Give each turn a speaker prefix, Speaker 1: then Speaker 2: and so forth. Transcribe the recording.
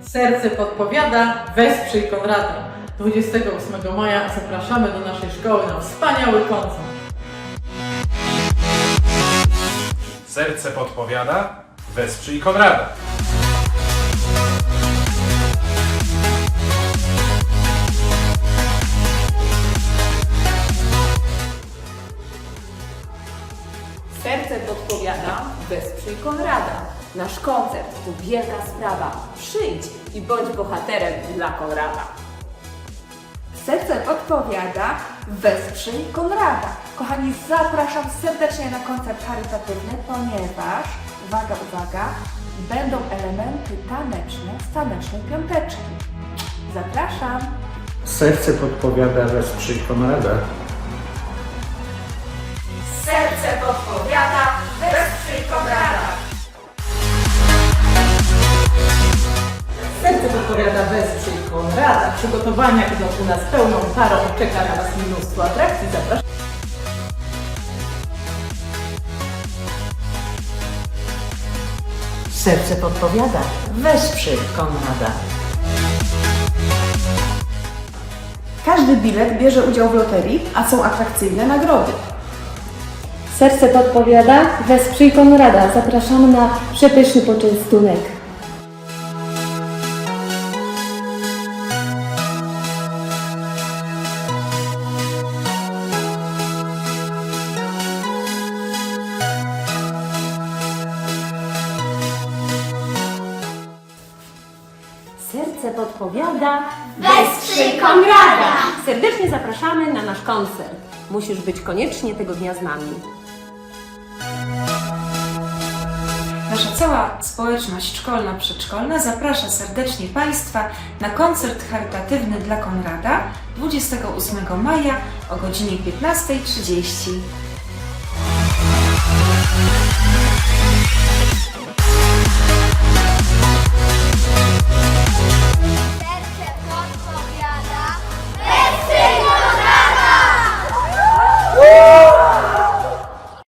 Speaker 1: Serce podpowiada, wesprzyj Konrada. 28 maja zapraszamy do naszej szkoły na wspaniały koncert.
Speaker 2: Serce podpowiada, wesprzyj Konrada.
Speaker 3: Serce podpowiada, wesprzyj Konrada. Nasz koncert to wielka sprawa. Przyjdź i bądź bohaterem dla Konrada.
Speaker 4: Serce podpowiada, wesprzyj Konrada. Kochani, zapraszam serdecznie na koncert charytatywny, ponieważ, uwaga, uwaga, będą elementy taneczne z tanecznej piąteczki. Zapraszam.
Speaker 5: Serce podpowiada wesprzyj Konrada.
Speaker 4: Serce podpowiada,
Speaker 1: Serce podpowiada wesprzyj Konrada. Przygotowania idą u nas pełną parą. Czeka na Was mnóstwo atrakcji. Zapraszam.
Speaker 6: Serce podpowiada, wesprzyj Konrada.
Speaker 4: Każdy bilet bierze udział w loterii, a są atrakcyjne nagrody.
Speaker 7: Serce podpowiada, wesprzyj Konrada. Zapraszamy na przepyszny poczęstunek.
Speaker 3: Serce podpowiada,
Speaker 8: Wesprzyj Konrada!
Speaker 3: Serdecznie zapraszamy na nasz koncert. Musisz być koniecznie tego dnia z nami.
Speaker 4: Nasza cała społeczność szkolna, przedszkolna zaprasza serdecznie Państwa na koncert charytatywny dla Konrada 28 maja o godzinie 15.30.